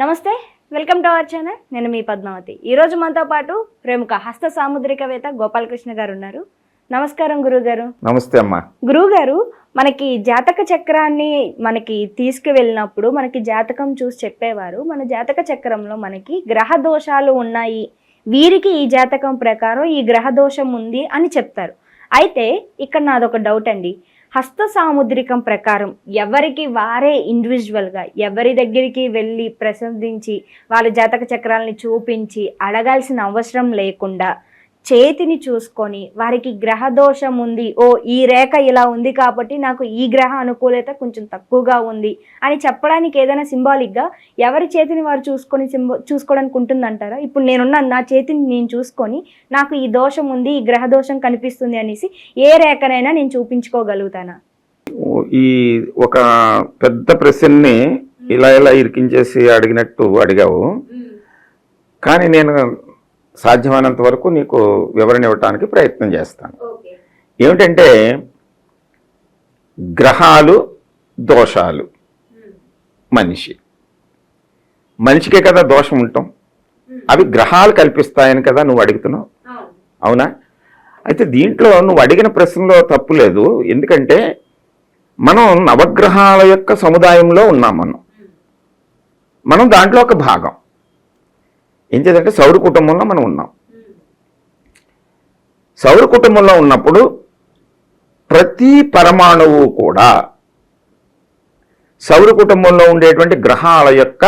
నమస్తే welcome to our channel. నేను మీ పద్మావతి. ఈరోజు మనతో పాటు ప్రముఖ హస్త సాముద్రికవేత్త గోపాలకృష్ణ గారు ఉన్నారు. నమస్కారం గురుగారు. నమస్తే అమ్మా. గురువుగారు మనకి జాతక చక్రాన్ని మనకి తీసుకువెళ్ళినప్పుడు మనకి జాతకం చూసి చెప్పేవారు. మన జాతక చక్రంలో మనకి గ్రహ దోషాలు ఉన్నాయి. వీరికి ఈ జాతకం ప్రకారం ఈ గ్రహ దోషం ఉంది అని చెప్తారు. అయితే ఇక్కడ నాదొక డౌట్ అండి. హస్త సాముద్రికం ప్రకారం ఎవరికి వారే ఇండివిజువల్గా ఎవరి దగ్గరికి వెళ్ళి ప్రసందించి వాళ్ళ జాతక చక్రాలని చూపించి అడగాల్సిన అవసరం లేకుండా చేతిని చూసుకొని వారికి గ్రహ దోషం ఉంది ఓ ఈ రేఖ ఇలా ఉంది కాబట్టి నాకు ఈ గ్రహ అనుకూలత కొంచెం తక్కువగా ఉంది అని చెప్పడానికి ఏదైనా సింబాలిక్గా ఎవరి చేతిని వారు చూసుకొని సింబో చూసుకోవడానికి ఉంటుందంటారా ఇప్పుడు నేనున్న నా చేతిని నేను చూసుకొని నాకు ఈ దోషం ఉంది ఈ గ్రహ దోషం కనిపిస్తుంది అనేసి ఏ రేఖనైనా నేను చూపించుకోగలుగుతానా? ఈ ఒక పెద్ద ప్రశ్నని ఇలా ఇలా ఇరికించేసి అడిగినట్టు అడిగావు. కానీ నేను సాధ్యమైనంత వరకు నీకు వివరణ ఇవ్వటానికి ప్రయత్నం చేస్తాను. ఏమిటంటే గ్రహాలు దోషాలు. మనిషి. మనిషికే కదా దోషం ఉంటాం అవి గ్రహాలు కల్పిస్తాయని కదా నువ్వు అడుగుతున్నావు? అవునా. అయితే దీంట్లో నువ్వు అడిగిన ప్రశ్నలో తప్పు లేదు. ఎందుకంటే మనం నవగ్రహాల యొక్క సముదాయంలో ఉన్నాం మనం. మనం దాంట్లో ఒక భాగం. ఏం చేద్దంటే సౌర కుటుంబంలో మనం ఉన్నాం. సౌర కుటుంబంలో ఉన్నప్పుడు ప్రతి పరమాణువు కూడా సౌర కుటుంబంలో ఉండేటువంటి గ్రహాల యొక్క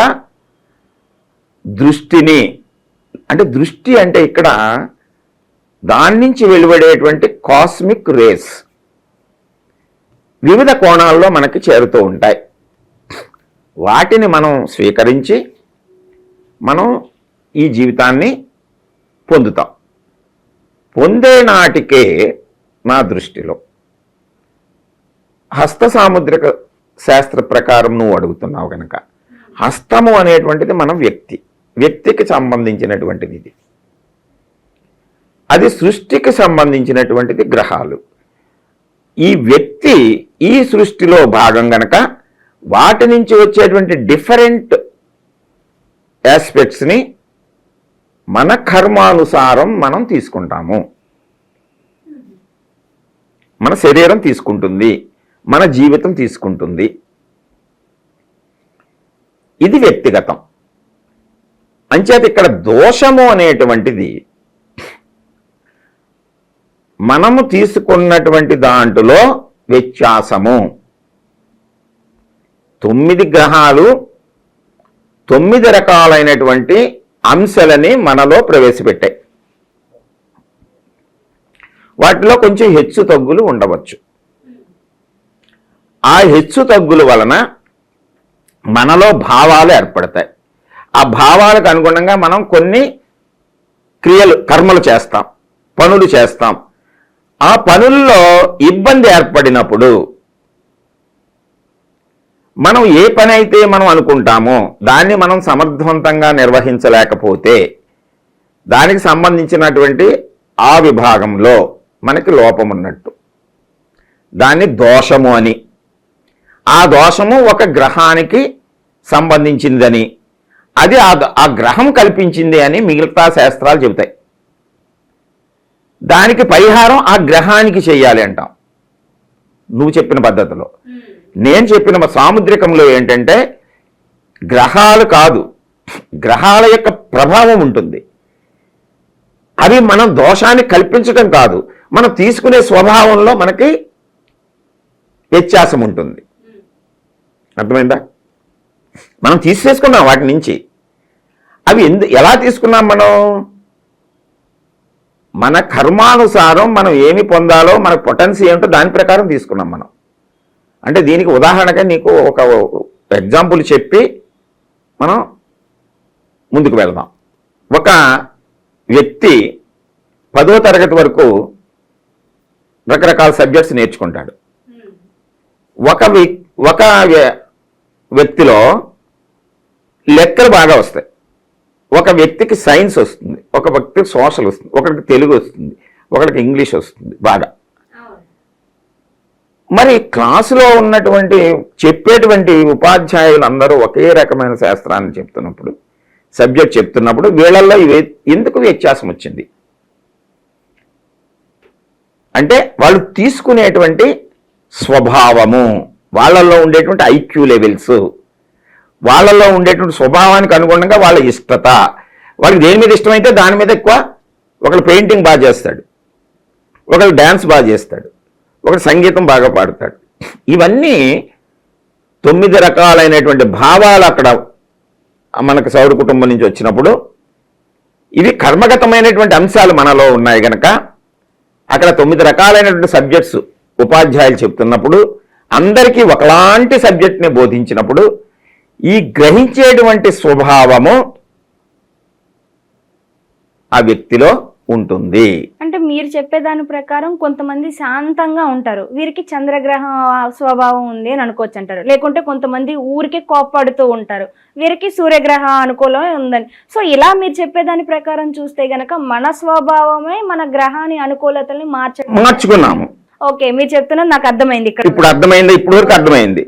దృష్టిని అంటే దృష్టి అంటే ఇక్కడ దాని నుంచి వెలువడేటువంటి కాస్మిక్ రేస్ వివిధ కోణాల్లో మనకి చేరుతూ ఉంటాయి. వాటిని మనం స్వీకరించి మనం ఈ జీవితాన్ని పొందుతాం. పొందే నాటికే నా దృష్టిలో. హస్త సాముద్రిక శాస్త్ర ప్రకారం నువ్వు అడుగుతున్నావు కనుక హస్తము అనేటువంటిది మన వ్యక్తి. వ్యక్తికి సంబంధించినటువంటిది ఇది అది సృష్టికి సంబంధించినటువంటిది గ్రహాలు. ఈ వ్యక్తి ఈ సృష్టిలో భాగం గనక వాటి నుంచి వచ్చేటువంటి డిఫరెంట్ ఆస్పెక్ట్స్ని మన కర్మానుసారం మనం తీసుకుంటాము. మన శరీరం తీసుకుంటుంది మన జీవితం తీసుకుంటుంది. ఇది వ్యక్తిగతం. అంచేత ఇక్కడ దోషము అనేటువంటిది మనము తీసుకున్నటువంటి దాంట్లో వ్యత్యాసము. తొమ్మిది గ్రహాలు తొమ్మిది రకాలైనటువంటి అంశాలని మనలో ప్రవేశపెట్టాయి. వాటిలో కొంచెం హెచ్చు తగ్గులు ఉండవచ్చు. ఆ హెచ్చు తగ్గుల వలన మనలో భావాలు ఏర్పడతాయి. ఆ భావాలకు అనుగుణంగా మనం కొన్ని క్రియలు కర్మలు చేస్తాం పనులు చేస్తాం. ఆ పనుల్లో ఇబ్బంది ఏర్పడినప్పుడు మనం ఏ పని అయితే మనం అనుకుంటామో దాన్ని మనం సమర్థవంతంగా నిర్వహించలేకపోతే దానికి సంబంధించినటువంటి ఆ విభాగంలో మనకి లోపం ఉన్నట్టు. దాన్ని దోషము అని. ఆ దోషము ఒక గ్రహానికి సంబంధించిందని. అది ఆ ఆ గ్రహం కల్పించింది అని మిగతా శాస్త్రాలు చెబుతాయి. దానికి పరిహారం ఆ గ్రహానికి చెయ్యాలి అంటాం. నువ్వు చెప్పిన పద్ధతిలో. నేను చెప్పిన మా సాముద్రికంలో ఏంటంటే గ్రహాలు కాదు గ్రహాల యొక్క ప్రభావం ఉంటుంది. అవి మనం దోషాన్ని కల్పించడం కాదు మనం తీసుకునే స్వభావంలో మనకి వ్యత్యాసం ఉంటుంది. అర్థమైందా? మనం తీసేసుకున్నాం వాటి నుంచి. అవి ఎందు ఎలా తీసుకున్నాం మనం? మన కర్మానుసారం మనం ఏమి పొందాలో మన పొటెన్సీ ఏమిటో దాని ప్రకారం తీసుకున్నాం మనం. అంటే దీనికి ఉదాహరణగా నీకు ఒక ఎగ్జాంపుల్ చెప్పి మనం ముందుకు వెళదాం. ఒక వ్యక్తి పదో తరగతి వరకు రకరకాల సబ్జెక్ట్స్ నేర్చుకుంటాడు. ఒక వ్యక్- ఒక వ్య- వ్యక్తిలో లెక్కలు బాగా వస్తాయి. ఒక వ్యక్తికి సైన్స్ వస్తుంది ఒక వ్యక్తికి సోషల్ వస్తుంది ఒకరికి తెలుగు వస్తుంది ఒకరికి ఇంగ్లీష్ వస్తుంది బాగా. మరి క్లాసులో ఉన్నటువంటి చెప్పేటువంటి ఉపాధ్యాయులు అందరూ ఒకే రకమైన శాస్త్రాన్ని చెప్తున్నప్పుడు సబ్జెక్ట్ చెప్తున్నప్పుడు వీళ్ళల్లో ఇవే ఎందుకు వ్యత్యాసం వచ్చింది? అంటే వాళ్ళు తీసుకునేటువంటి స్వభావము వాళ్ళల్లో ఉండేటువంటి ఐక్యూ లెవెల్స్ వాళ్ళల్లో ఉండేటువంటి స్వభావానికి అనుగుణంగా వాళ్ళ ఇష్టత. వాళ్ళకి దేని మీద ఇష్టమైతే దాని మీద ఎక్కువ ఒకళ్ళు పెయింటింగ్ బాగా చేస్తాడు ఒకళ్ళు డ్యాన్స్ బాగా చేస్తాడు. ఒక సంగీతం బాగా పాడతాడు. ఇవన్నీ తొమ్మిది రకాలైనటువంటి భావాలు అక్కడ మనకు సౌర కుటుంబం నుంచి వచ్చినప్పుడు ఇవి కర్మగతమైనటువంటి అంశాలు మనలో ఉన్నాయి గనక అక్కడ తొమ్మిది రకాలైనటువంటి సబ్జెక్ట్స్ ఉపాధ్యాయులు చెప్తున్నప్పుడు అందరికీ ఒకలాంటి సబ్జెక్ట్ని బోధించినప్పుడు ఈ గ్రహించేటువంటి స్వభావము ఆ వ్యక్తిలో ఉంటుంది. అంటే మీరు చెప్పేదాని ప్రకారం కొంతమంది శాంతంగా ఉంటారు. వీరికి చంద్రగ్రహం స్వభావం ఉంది అని అనుకోవచ్చు అంటారు. లేకుంటే కొంతమంది ఊరికే కోప్పడుతూ ఉంటారు. వీరికి సూర్యగ్రహ అనుకూలమే ఉందని. సో ఇలా మీరు చెప్పేదాని ప్రకారం చూస్తే గనక మన స్వభావమే మన గ్రహాన్ని అనుకూలతల్ని మార్చ మార్చుకున్నాము. ఓకే మీరు చెప్తున్నది నాకు అర్థమైంది ఇక్కడ. ఇప్పుడు అర్థమైంది? ఇప్పుడు వరకు అర్థమైంది.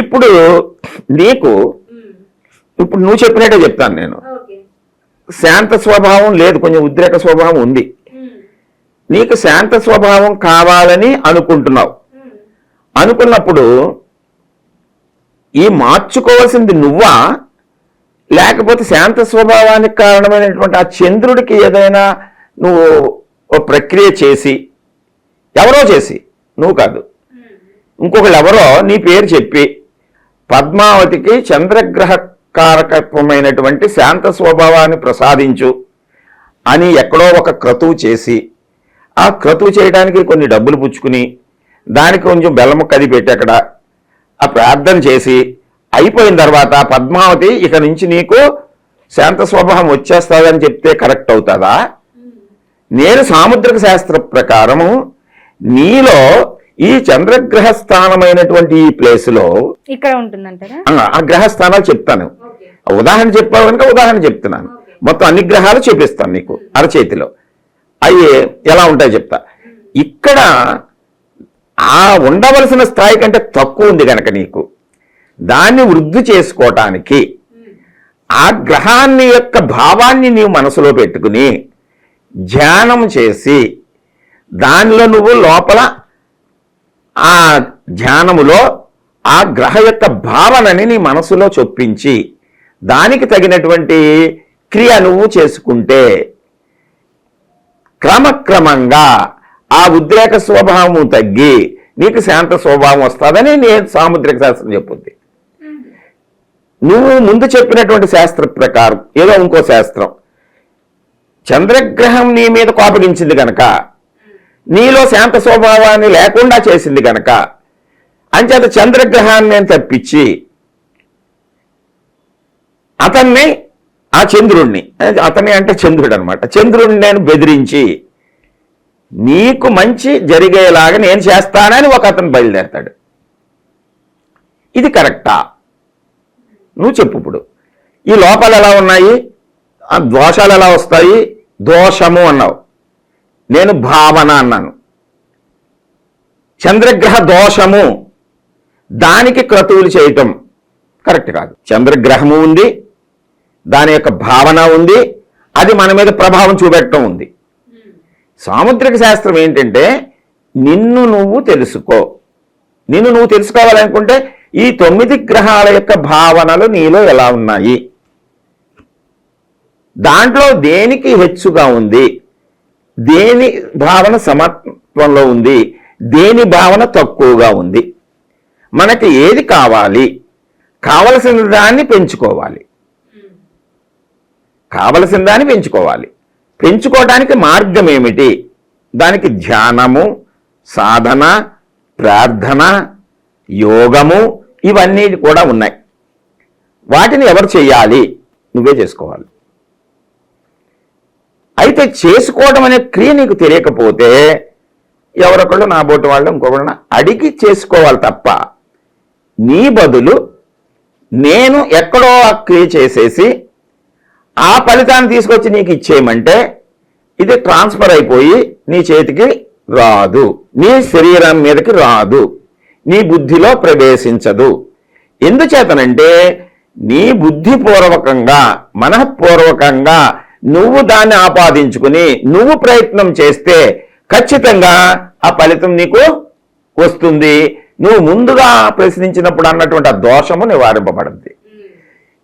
ఇప్పుడు నీకు ఇప్పుడు నువ్వు చెప్పినట్టే చెప్తాను నేను. శాంత స్వభావం లేదు కొంచెం ఉద్రేక స్వభావం ఉంది. నీకు శాంత స్వభావం కావాలని అనుకుంటున్నావు. అనుకున్నప్పుడు ఈ మార్చుకోవాల్సింది నువ్వా? లేకపోతే శాంత స్వభావానికి కారణమైనటువంటి ఆ చంద్రుడికి ఏదైనా నువ్వు ప్రక్రియ చేసి ఎవరో చేసి నువ్వు కాదు. ఇంకొకళ్ళు ఎవరో నీ పేరు చెప్పి పద్మావతికి చంద్రగ్రహ కారకత్వమైనటువంటి శాంత స్వభావాన్ని ప్రసాదించు అని ఎక్కడో ఒక క్రతువు చేసి ఆ క్రతువు చేయడానికి కొన్ని డబ్బులు పుచ్చుకుని దానికి కొంచెం బెల్లము కది పెట్టి అక్కడ ఆ ప్రార్థన చేసి అయిపోయిన తర్వాత పద్మావతి ఇక నుంచి నీకు శాంత స్వభావం వచ్చేస్తుందని చెప్తే కరెక్ట్ అవుతుందా? నేను సాముద్రిక శాస్త్ర ప్రకారము నీలో ఈ చంద్రగ్రహ స్థానమైనటువంటి ఈ ప్లేస్లో ఇక్కడ ఉంటుందంటారా? ఆ, ఆ గ్రహ స్థానాలు చెప్తాను. ఉదాహరణ చెప్పావు కనుక ఉదాహరణ చెప్తున్నాను. మొత్తం అన్ని గ్రహాలు చూపిస్తాను నీకు అరచేతిలో. అవి ఎలా ఉంటాయో చెప్తా. ఇక్కడ ఆ ఉండవలసిన స్థాయి కంటే తక్కువ ఉంది కనుక నీకు. దాన్ని వృద్ధి చేసుకోవటానికి ఆ గ్రహాన్ని యొక్క భావాన్ని నీవు మనసులో పెట్టుకుని ధ్యానం చేసి దానిలో నువ్వు లోపల ఆ ధ్యానములో ఆ గ్రహ యొక్క భావనని నీ మనసులో చొప్పించి దానికి తగినటువంటి క్రియ నువ్వు చేసుకుంటే క్రమక్రమంగా ఆ ఉద్రేక స్వభావము తగ్గి నీకు శాంత స్వభావం వస్తుందని నేను సాముద్రిక శాస్త్రం చెప్పుద్ది. నువ్వు ముందు చెప్పినటువంటి శాస్త్ర ప్రకారం ఏదో ఇంకో శాస్త్రం. చంద్రగ్రహం నీ మీద కోపగించింది గనక నీలో శాంత స్వభావాన్ని లేకుండా చేసింది గనక అంచేత చంద్రగ్రహాన్ని నేను తప్పించి అతన్ని ఆ చంద్రుణ్ణి అతన్ని అంటే చంద్రుడు అనమాట చంద్రుడిని నేను బెదిరించి నీకు మంచి జరిగేలాగా నేను చేస్తానని ఒక అతను బయలుదేరతాడు. ఇది కరెక్టా? నువ్వు చెప్పు ఇప్పుడు. ఈ లోపాలు ఎలా ఉన్నాయి? ఆ దోషాలు ఎలా వస్తాయి? దోషము అన్నావు. నేను భావన అన్నాను. చంద్రగ్రహ దోషము దానికి క్రతువులు చేయటం కరెక్ట్ కాదు. చంద్రగ్రహము ఉంది దాని యొక్క భావన ఉంది అది మన మీద ప్రభావం చూపెట్టడం ఉంది. సాముద్రిక శాస్త్రం ఏంటంటే నిన్ను నువ్వు తెలుసుకో. నిన్ను నువ్వు తెలుసుకోవాలనుకుంటే ఈ తొమ్మిది గ్రహాల యొక్క భావనలు నీలో ఎలా ఉన్నాయి? దాంట్లో దేనికి హెచ్చుగా ఉంది? దేని భావన సమత్వంలో ఉంది? దేని భావన తక్కువగా ఉంది? మనకి ఏది కావాలి? కావలసిన దాన్ని పెంచుకోవాలి. కావలసిన దాన్ని పెంచుకోవాలి. పెంచుకోవడానికి మార్గం ఏమిటి దానికి ధ్యానము సాధన ప్రార్థన యోగము ఇవన్నీ కూడా ఉన్నాయి. వాటిని ఎవరు చేయాలి? నువ్వే చేసుకోవాలి. అయితే చేసుకోవడం అనే క్రియ నీకు తెలియకపోతే ఎవరొకళ్ళు నా బోటు వాళ్ళు ఇంకొకళ్ళు అడిగి చేసుకోవాలి తప్ప నీ బదులు నేను ఎక్కడో ఆ క్రియ చేసేసి ఆ ఫలితాన్ని తీసుకొచ్చి నీకు ఇచ్చేయమంటే ఇది ట్రాన్స్ఫర్ అయిపోయి నీ చేతికి రాదు. నీ శరీరం మీదకి రాదు. నీ బుద్ధిలో ప్రవేశించదు. ఎందుచేతనంటే నీ బుద్ధిపూర్వకంగా మనఃపూర్వకంగా నువ్వు దాన్ని ఆపాదించుకుని నువ్వు ప్రయత్నం చేస్తే ఖచ్చితంగా ఆ ఫలితం నీకు వస్తుంది. నువ్వు ముందుగా ప్రశ్నించినప్పుడు అన్నటువంటి ఆ దోషము నివారింపబడింది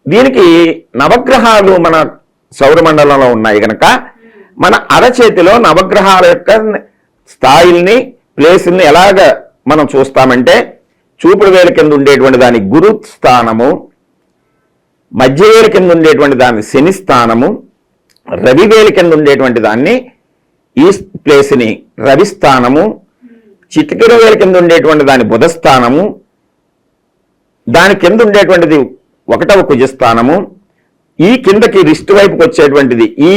దీనికి నవగ్రహాలు మన సౌరమండలంలో ఉన్నాయి కనుక మన అరచేతిలో నవగ్రహాల యొక్క స్థాయిల్ని ప్లేస్ని ఎలాగ మనం చూస్తామంటే చూపుడు వేల కింద ఉండేటువంటి దాని గురు స్థానము మధ్య వేల కింద ఉండేటువంటి దాని శని స్థానము రవి వేల కింద ఉండేటువంటి దాన్ని ఈ ప్లేస్ని రవి స్థానము వేల కింద ఉండేటువంటి దాని బుధ స్థానము దాని కింద ఉండేటువంటిది ఒకటవ కుజస్థానము. ఈ కిందకి రిస్ట్ వైపుకి వచ్చేటువంటిది ఈ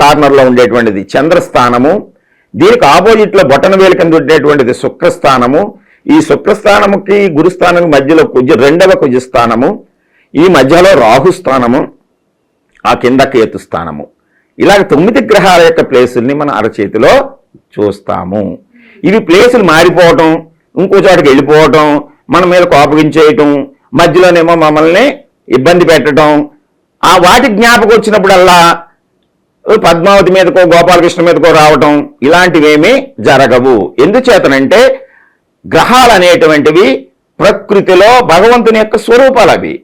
కార్నర్లో ఉండేటువంటిది చంద్రస్థానము. దీనికి ఆపోజిట్లో బొటన వేలు కింద ఉండేటువంటిది శుక్రస్థానము. ఈ శుక్రస్థానముకి గురుస్థానం మధ్యలో కుజ రెండవ కుజస్థానము. ఈ మధ్యలో రాహుస్థానము ఆ కింద కేతు స్థానము ఇలాగ తొమ్మిది గ్రహాల యొక్క ప్లేసుల్ని మన అరచేతిలో చూస్తాము. ఇవి ప్లేసులు మారిపోవటం ఇంకో చోటకి వెళ్ళిపోవటం మన మీద కోపగించేయటం మధ్యలోనేమో మమ్మల్ని ఇబ్బంది పెట్టడం. ఆ వాటి జ్ఞాపకం వచ్చినప్పుడల్లా పద్మావతి మీదకో గోపాలకృష్ణ మీదకో రావటం ఇలాంటివేమీ జరగవు. ఎందుచేతనంటే గ్రహాలు అనేటువంటివి ప్రకృతిలో భగవంతుని యొక్క స్వరూపాలు అవి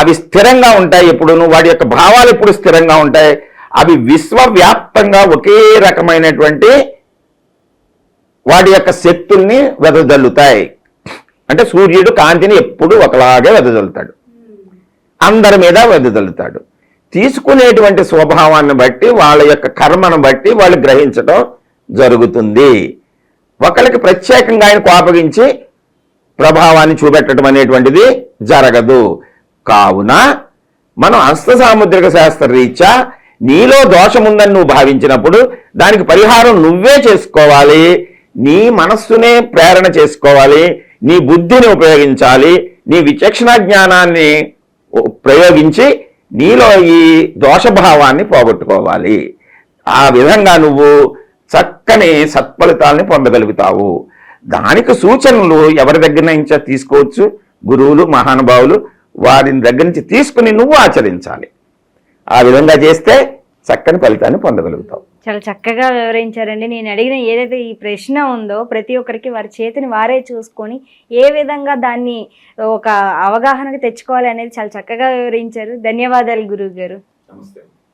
అవి స్థిరంగా ఉంటాయి ఎప్పుడును వాటి యొక్క భావాలు ఎప్పుడు స్థిరంగా ఉంటాయి. అవి విశ్వవ్యాప్తంగా ఒకే రకమైనటువంటి వాటి యొక్క శక్తుల్ని వెదజల్లుతాయి. అంటే సూర్యుడు కాంతిని ఎప్పుడు ఒకలాగే వెదజల్లుతాడు. అందరి మీద వెదజల్లుతాడు. తీసుకునేటువంటి స్వభావాన్ని బట్టి వాళ్ళ యొక్క కర్మను బట్టి వాళ్ళు గ్రహించడం జరుగుతుంది. ఒకరికి ప్రత్యేకంగా ఆయన కోపగించి ప్రభావాన్ని చూపెట్టడం అనేటువంటిది జరగదు. కావున మనం హస్త సాముద్రిక శాస్త్ర రీత్యా నీలో దోషముందని నువ్వు భావించినప్పుడు దానికి పరిహారం నువ్వే చేసుకోవాలి. నీ మనస్సునే ప్రేరణ చేసుకోవాలి. నీ బుద్ధిని ఉపయోగించాలి నీ విచక్షణ జ్ఞానాన్ని ప్రయోగించి నీలో ఈ దోషభావాన్ని పోగొట్టుకోవాలి. ఆ విధంగా నువ్వు చక్కని సత్ఫలితాలని పొందగలుగుతావు. దానికి సూచనలు ఎవరి దగ్గర నుంచి తీసుకోవచ్చు? గురువులు మహానుభావులు వారిని దగ్గర నుంచి తీసుకుని నువ్వు ఆచరించాలి. ఆ విధంగా చేస్తే చక్కని ఫలితాన్ని పొందగలుగుతావు. చాలా చక్కగా వివరించారండి. నేను అడిగిన ఏదైతే ఈ ప్రశ్న ఉందో ప్రతి ఒక్కరికి వారి చేతిని వారే చూసుకొని ఏ విధంగా దాన్ని ఒక అవగాహనకు తెచ్చుకోవాలి అనేది చాలా చక్కగా వివరించారు. ధన్యవాదాలు గురువు గారు నమస్తే.